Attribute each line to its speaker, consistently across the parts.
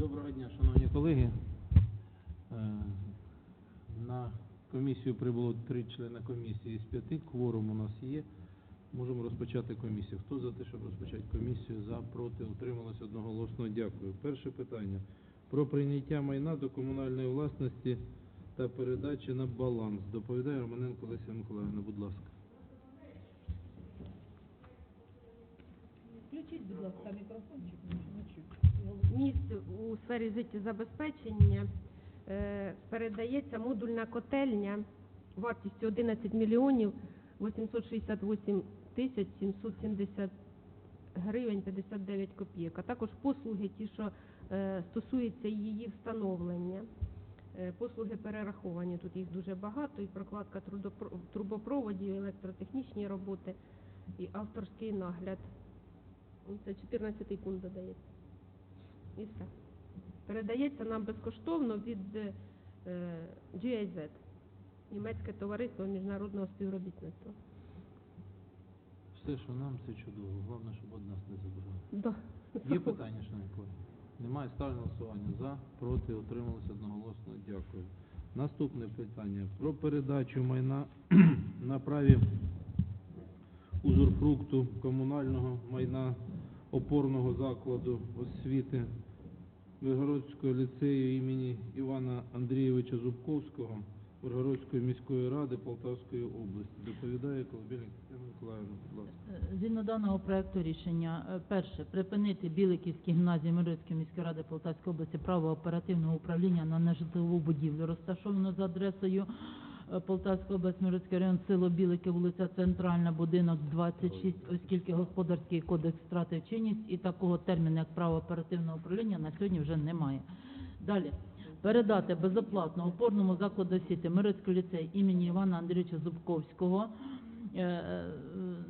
Speaker 1: Доброго дня, шановні колеги. Е, На комісію прибуло три члени комісії з п'яти. Кворум у нас є. Можемо розпочати комісію. Хто за те, щоб розпочати комісію? За, проти, утрималось одноголосно. Дякую. Перше питання. Про прийняття майна до комунальної власності та передачі на баланс. Доповідає Романенко Леся Миколаївна, будь ласка.
Speaker 2: Включіть, будь ласка, мікрофончик.
Speaker 3: Місць у сфері життєзабезпечення е, передається модульна котельня вартістю 11 мільйонів 868 тисяч 770 гривень 59 копійок, а також послуги, ті, що е, стосуються її встановлення. Е, Послуги перераховані, тут їх дуже багато, і прокладка трубопроводів, електротехнічні роботи, і авторський нагляд. Це 14 пункт додається. І все. Передається нам безкоштовно від е, GIZ, Німецьке товариство міжнародного співробітництва.
Speaker 1: Все, що нам, це чудово. Головне, щоб од нас не забирали.
Speaker 3: Да.
Speaker 1: Є питання, шановні колеги? Немає ставлю голосування. За, проти, утрималися одноголосно. Дякую. Наступне питання про передачу майна на праві узурфрукту комунального майна опорного закладу освіти Вигородського ліцею імені Івана Андрійовича Зубковського Виргородської міської ради Полтавської області. Доповідає Колбільник Тетяна Миколаївна.
Speaker 2: Е, Згідно даного проекту рішення, е, перше, припинити Біликівській гімназії Мирицької міської ради Полтавської області право оперативного управління на нежитлову будівлю, розташовану за адресою Полтавська область, Мирицький район, село Білики, вулиця Центральна, будинок 26, оскільки господарський кодекс втратив чинність і такого терміну, як право оперативного управління, на сьогодні вже немає. Далі. Передати безоплатно опорному закладу освіти Мирицький ліцей імені Івана Андрійовича Зубковського е, е,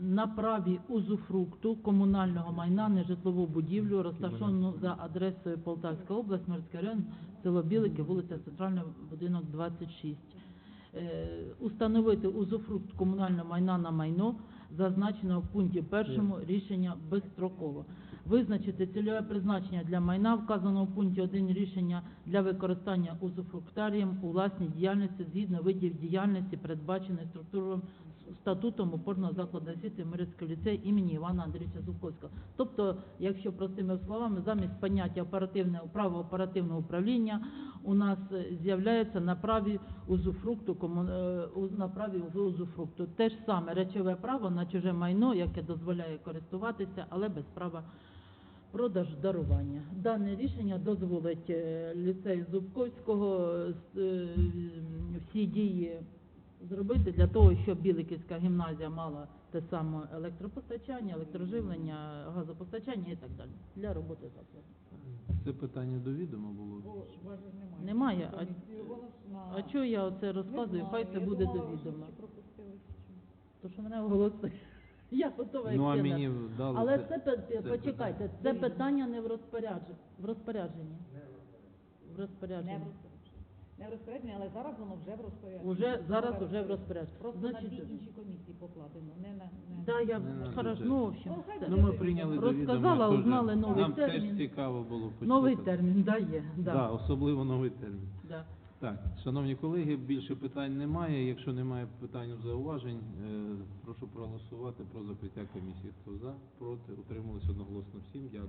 Speaker 2: на праві узуфрукту комунального майна нежитлову будівлю, розташовану за адресою Полтавська область, Мирський район, село Білики, вулиця Центральна, будинок 26. Е, Установити узуфрукт комунального майна на майно, зазначеного в пункті першому рішення безстроково. Визначити цільове призначення для майна, вказаного в пункті 1 рішення для використання узуфруктарієм у власній діяльності згідно видів діяльності, передбаченої структурою статутом опорного закладу освіти Мирицький ліцей імені Івана Андрійовича Зубковського. Тобто, якщо простими словами, замість поняття оперативне право оперативного управління у нас е, з'являється на праві узуфрукту кому- е, на праві узуфрукту. Те ж саме речове право на чуже майно, яке дозволяє користуватися, але без права продаж дарування. Дане рішення дозволить е, ліцею Зубковського всі дії зробити для того, щоб Біликівська гімназія мала те саме електропостачання, електроживлення, газопостачання і так далі для роботи закладу.
Speaker 1: Це питання до відома було.
Speaker 2: Немає. А, а чого я оце розказую? Хай це буде до відома. То що мене оголосили. Я готова як
Speaker 1: Ну а мені дали
Speaker 2: Але
Speaker 1: це-
Speaker 2: це,
Speaker 1: це
Speaker 2: почекайте, це питання не в розпорядженні. В розпорядженні. В розпорядженні.
Speaker 4: Не в розпорядженні, але зараз воно вже в розпорядженні.
Speaker 2: Уже зараз уже в розпорядженні.
Speaker 4: Просто на
Speaker 2: Значить,
Speaker 4: дві інші комісії покладено, не на... Не...
Speaker 2: Да, я
Speaker 1: Не на
Speaker 2: хорошо, ну, в общем,
Speaker 4: Ну, хай
Speaker 2: все.
Speaker 1: Ну, ми прийняли до відома.
Speaker 2: Розказала,
Speaker 1: теж.
Speaker 2: узнали новий
Speaker 1: Нам теж цікаво було почути.
Speaker 2: Новий термін, да, є. Да,
Speaker 1: Да, особливо новий термін.
Speaker 2: да.
Speaker 1: Так, шановні колеги, більше питань немає. Якщо немає питань зауважень, е, прошу проголосувати про закриття комісії. Хто за, проти, утрималися одноголосно всім. Дякую.